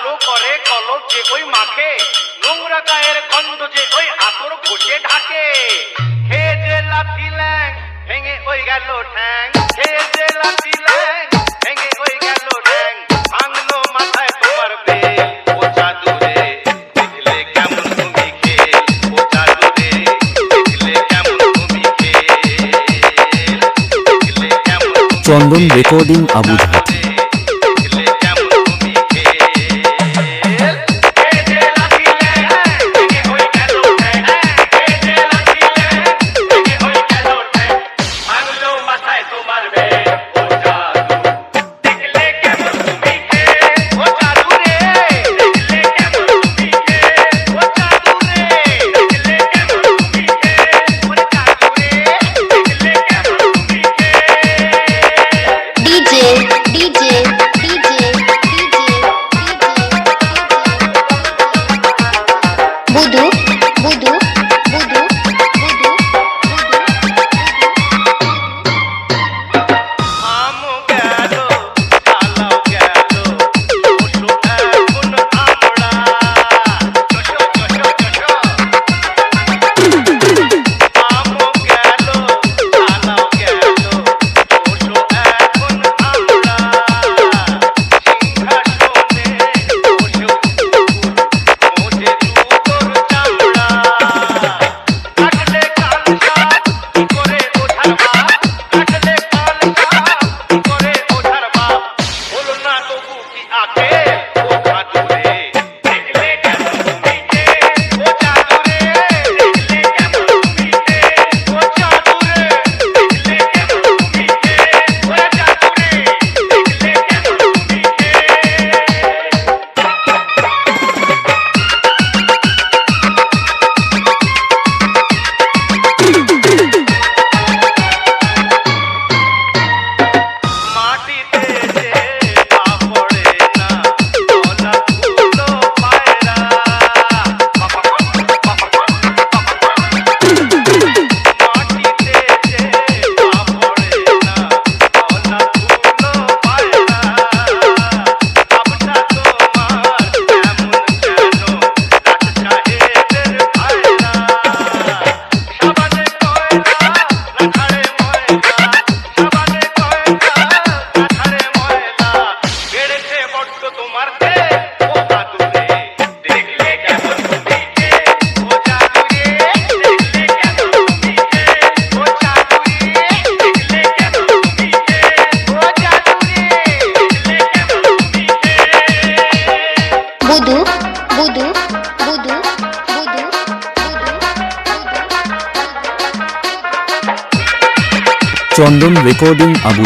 কালো করে কলক যে ওই মাখে নোংরা গায়ের গন্ধ যে ওই আতর ঘষে ঢাকে। খেয়ে যে লাথি ল্যাং ভেঙে ওই গেল ঠ্যাং। খেয়ে যে লাথি ল্যাং ভেঙে ওই গেল ঠ্যাং। ভাঙলো মাথায় তোমার চন্দন রেকর্ডিং আবু বুদু বুদু বুদু চন্দন রেকর্ডিং আবু